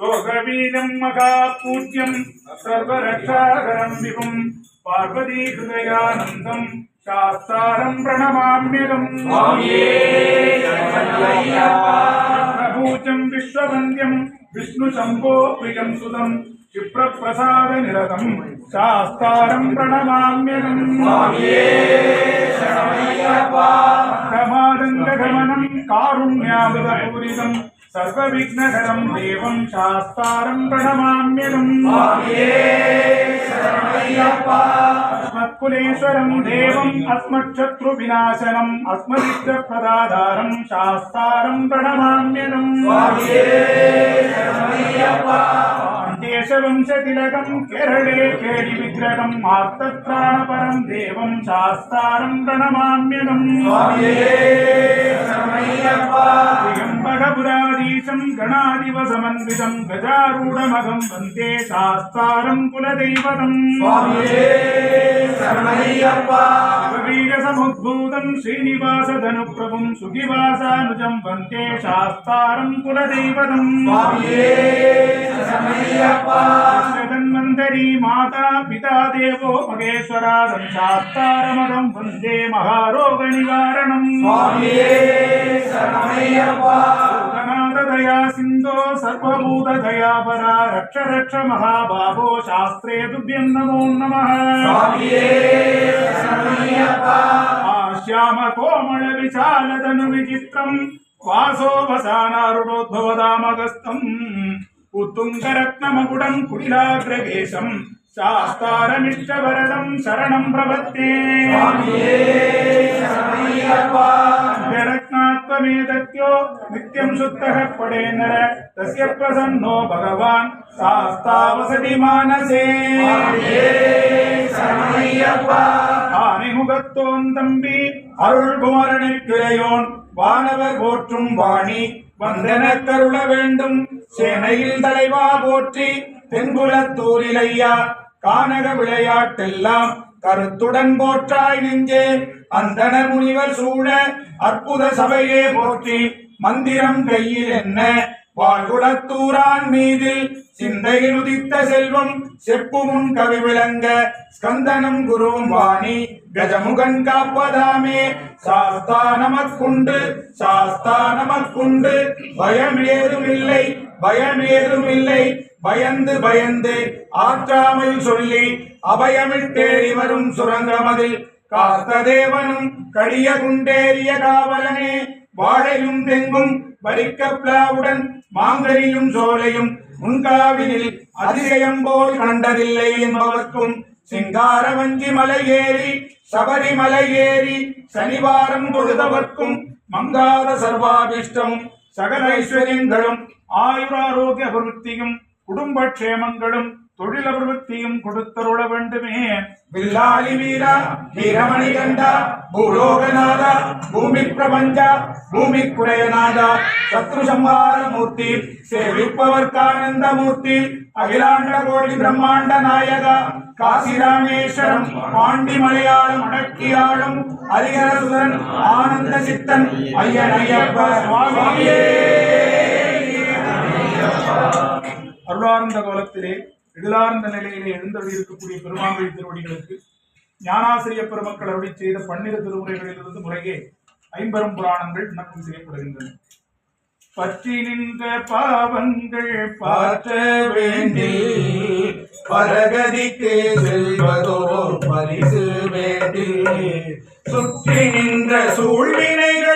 लोकवीनम्मका पूज्यं सर्वरक्षाकरं विभुं पार्वतीहृदयानन्दम् சித்தனையனை லோகவீரம் மகாபூஜ்யம் சர்வரக்ஷாகரம் விபும் பார்வதி ஹிருதயானந்தம் சாஸ்தாரம் பிரணமாம்யகம் பிரபூஜம் விஸ்வவந்தியம் விஷ்ணு சம்போ பிரியம் சுதம் क्षिप्रप्रसाद निरतम् शास्तारम् प्रणमाम्यहम् प्रमादङ्गगमनम् कारुण्यामृतपूरितम् సర్వవిఘ్నకరం దేవం శాస్తారం ప్రణమామ్యగం అస్మత్కులేశ్వరం దేవం అస్మక్షత్రు వినాశనం అస్మదిష్ట ప్రదాధారం శాస్తారం ప్రణమామ్యగం దేశవంశతిలకం కేరళే కేడి విగ్రహం ఆర్తత్రాణపరం దేవం శాస్తారం ప్రణమామ్యగం அந்தரிக்ஷம் கணாதிவசமன்விதம் கஜாரூடமகம் வந்தே சாஸ்தாரம் குலதெய்வதம். வீரசமுத்பூதம் ஸ்ரீனிவாசதனு பிரபும் சுகிவாசானுஜம் வந்தே சாஸ்தாரம் குலதெய்வதம். தன்வந்தரி மாதா பிதா தேவோ மகேஸ்வராதம் சாஸ்தாரமகம் வந்தே மகாரோக நிவாரணம் సర్వభూతదయాపరా రక్ష రక్ష మహాబాహో శాస్త్రే తుభ్యం నమో నమ ఆశ్యామ కోమళ విశాలతను విచిత్రం వాసోవసానారుణోద్భవదామగస్తం ఉత్తుంగరత్నమకుడం కుడిలాగ్రగేశం శాస్తారమిష్టవరదం శరణం ప్రపత్తే शरणम् प्रपत्ते रत्नात्वमेतत्यो नित्यम् शुद्धः पडे नर तस्य प्रसन्नो भगवान् शास्तावसति मानसे ஆனைமுகத்தோன் தம்பி அருள்குமரனை கிளையோன் வானவர் போற்றும் வாணி வந்தன கருள வேண்டும் சேனையில் தலைவா போற்றி தென்குலத்தூரிலையா கானக விளையாட்டெல்லாம் கருத்துடன் போற்றாய் நெஞ்சே அந்தன முனிவர் சூழ அற்புத சபையே போற்றி மந்திரம் கையில் என்ன? வாழ்குலத்தூரான் மீதில் சிந்தையில் உதித்த செல்வம் செப்பு முன் கவி விளங்க ஸ்கந்தனம் குருவும் வாணி கஜமுகன் காப்பதாமே. சாஸ்தா நமக்குண்டு சாஸ்தா நமக்குண்டு பயம் ஏதும் இல்லை பயம் ஏதும் இல்லை பயந்து பயந்து ஆற்றாமல் சொல்லி அபயமிட்டேறி வரும் சுரங்கமதில் காத்த தேவனும் கடிய குண்டேறிய காவலனே வாழையும் தெங்கும் வரிக்கப்லாவுடன் மாங்கரியும் சோலையும் முன்காவினில் அதிசயம் போல் கண்டதில்லை என்பவர்க்கும் சிங்கார வஞ்சி மலை ஏறி சபரிமலை ஏறி சனிவாரம் பொழுதவர்க்கும் மங்காத சர்வாபிஷ்டமும் சகல ஐஸ்வர்யங்களும் ஆயுராரோக்கிய அபிவிருத்தியும் குடும்பக்ஷேமங்களும் தொழில் அபிவிருத்தியும் கொடுத்தருள வேண்டுமே. வில்லாளி வீரா வீரமணி கண்டா பூலோகநாதா பூமி பிரபஞ்ச பூமி குறையநாதா சத்ரு சம்ஹார மூர்த்தி சேவிப்பவர்க்கானந்த மூர்த்தி அகிலாண்ட கோடி பிரம்மாண்ட நாயகா காசிராமேஸ்வரம் பாண்டி மலையாளம் அடக்கியாளும் ஹரிஹரசுதன் ஆனந்த சித்தன் ஐயன் ஐயப்ப சுவாமியே. அருளார்ந்த கோலத்திலே எழிலார்ந்த நிலையிலே எழுந்தருளி இருக்கக்கூடிய பெருமாங்கை திருவடிகளுக்கு ஞானாசிரிய பெருமக்கள் அருளி செய்த பன்னிரு திருமுறைகளிலிருந்து முறையே ஐம்பெரும் புராணங்கள் நமக்கு செய்யப்படுகின்றன. பற்றி நின்ற பாவங்கள் பார்த்த வேண்டில் பரகதிக்கு செல்வதோ பரிசு வேண்டில் சுற்றி நின்ற சூழ்வினைகள்